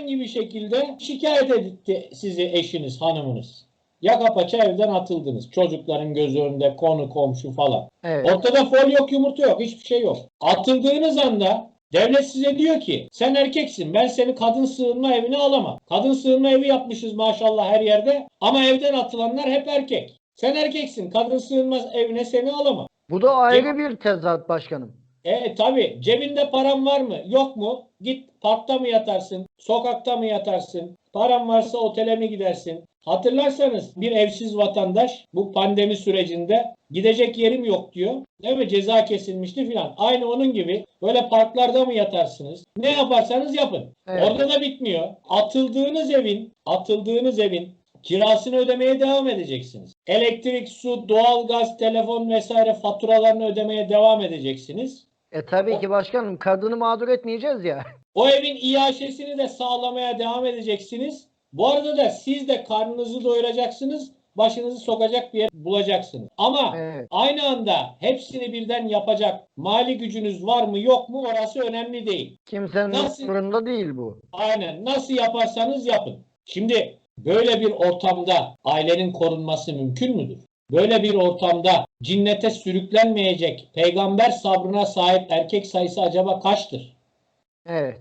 herhangi bir şekilde şikayet etti sizi eşiniz, hanımınız. Yaka paça evden atıldınız. Çocukların gözü önünde, konu komşu falan. Evet. Ortada fol yok, yumurta yok, hiçbir şey yok. Atıldığınız anda devlet size diyor ki sen erkeksin ben seni kadın sığınma evine alamam. Kadın sığınma evi yapmışız maşallah her yerde ama evden atılanlar hep erkek. Sen erkeksin kadın sığınma evine seni alamam. Bu da ayrı bir tezat başkanım. E tabi cebinde paran var mı? Yok mu? Git parkta mı yatarsın? Sokakta mı yatarsın? Paran varsa otele mi gidersin? Hatırlarsanız bir evsiz vatandaş bu pandemi sürecinde gidecek yerim yok diyor. Değil mi? Ceza kesilmişti filan. Aynı onun gibi böyle parklarda mı yatarsınız? Ne yaparsanız yapın. Evet. orada da bitmiyor. Atıldığınız evin atıldığınız evin kirasını ödemeye devam edeceksiniz. Elektrik su doğalgaz telefon vesaire faturalarını ödemeye devam edeceksiniz E tabii ki başkanım kadını mağdur etmeyeceğiz ya. O evin iaşesini de sağlamaya devam edeceksiniz. Bu arada da siz de karnınızı doyuracaksınız, başınızı sokacak bir yer bulacaksınız. Ama Evet. aynı anda hepsini birden yapacak mali gücünüz var mı yok mu orası önemli değil. Kimsenin Nasıl- umurunda değil bu. Aynen nasıl yaparsanız yapın. Şimdi böyle bir ortamda ailenin korunması mümkün müdür? Böyle bir ortamda cinnete sürüklenmeyecek peygamber sabrına sahip erkek sayısı acaba kaçtır? Evet.